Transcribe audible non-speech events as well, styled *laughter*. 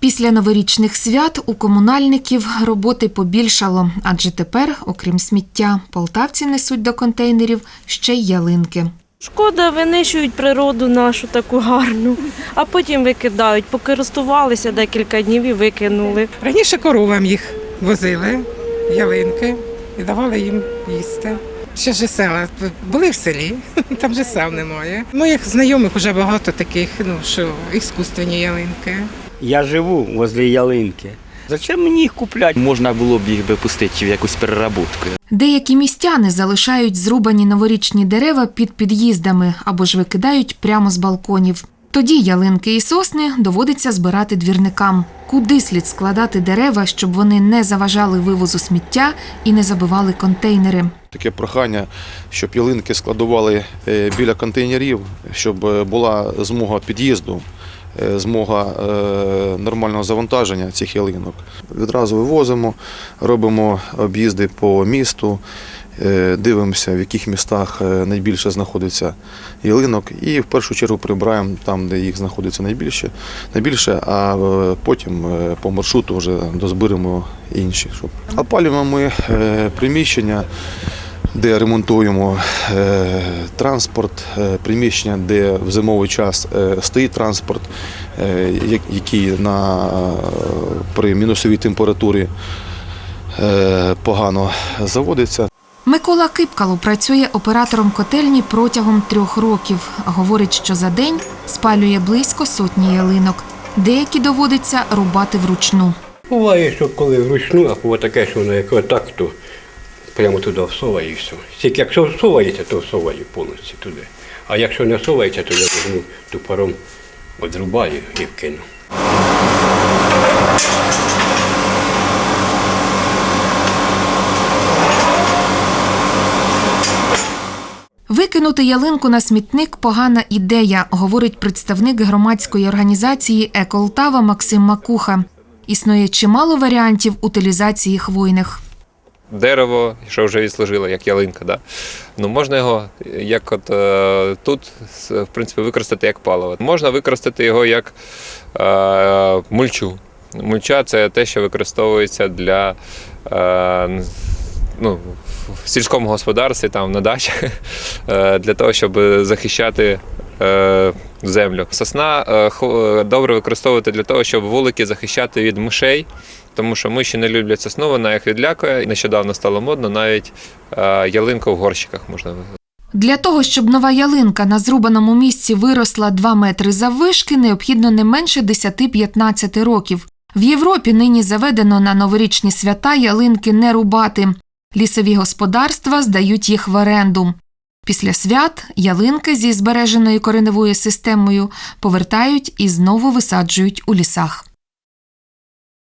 Після новорічних свят у комунальників роботи побільшало, адже тепер, окрім сміття, полтавці несуть до контейнерів ще й ялинки. Шкода, винищують природу нашу таку гарну, а потім викидають. Покористувалися декілька днів і викинули. Раніше коровам їх возили, ялинки, і давали їм їсти. Ще ж села були в селі, *laughs* там же сел немає. Моїх знайомих вже багато таких, ну що іскусственні ялинки. Я живу возле ялинки. Зачем мені їх купляти? Можна було б їх би пустити в якусь переработку. Деякі містяни залишають зрубані новорічні дерева під під'їздами або ж викидають прямо з балконів. Тоді ялинки і сосни доводиться збирати двірникам. Куди слід складати дерева, щоб вони не заважали вивозу сміття і не забивали контейнери. Таке прохання, щоб ялинки складували е, біля контейнерів, щоб е, була змога під'їзду, змога е, нормального завантаження цих ялинок. Відразу вивозимо, робимо об'їзди по місту, е, дивимося, в яких містах е, найбільше знаходиться ялинок, і в першу чергу прибираємо там, де їх знаходиться найбільше, найбільше а е, потім е, по маршруту вже дозберемо інші. Опалюємо ми е, приміщення де ремонтуємо е, транспорт, е, приміщення, де в зимовий час е, стоїть транспорт, е, який на, е, при мінусовій температурі е, погано заводиться. Микола Кипкало працює оператором котельні протягом трьох років. Говорить, що за день спалює близько сотні ялинок. Деякі доводиться рубати вручну. Буває, що коли вручну, а таке, що воно як отак, то прямо туди всоває і все. Тільки якщо всовається, то всоває повністю туди. А якщо не всовається, то я візьму тупором, одрубаю і вкину. Викинути ялинку на смітник погана ідея, говорить представник громадської організації Еколтава Максим Макуха. Існує чимало варіантів утилізації хвойних. Дерево, що вже відслужило, як ялинка. Да? Ну, можна його, як от е, тут, в принципі, використати як паливо. Можна використати його як е, мульчу. Мульча це те, що використовується для е, ну, в сільському господарстві, там, на дачах, *laughs* е, для того, щоб захищати е, землю. Сосна е, хо- добре використовувати для того, щоб вулики захищати від мишей, тому що миші не люблять сосну, вона їх відлякує. Нещодавно стало модно навіть е, ялинку в горщиках можна Для того, щоб нова ялинка на зрубаному місці виросла 2 метри заввишки, необхідно не менше 10-15 років. В Європі нині заведено на новорічні свята ялинки не рубати. Лісові господарства здають їх в оренду. Після свят ялинки зі збереженою кореневою системою повертають і знову висаджують у лісах.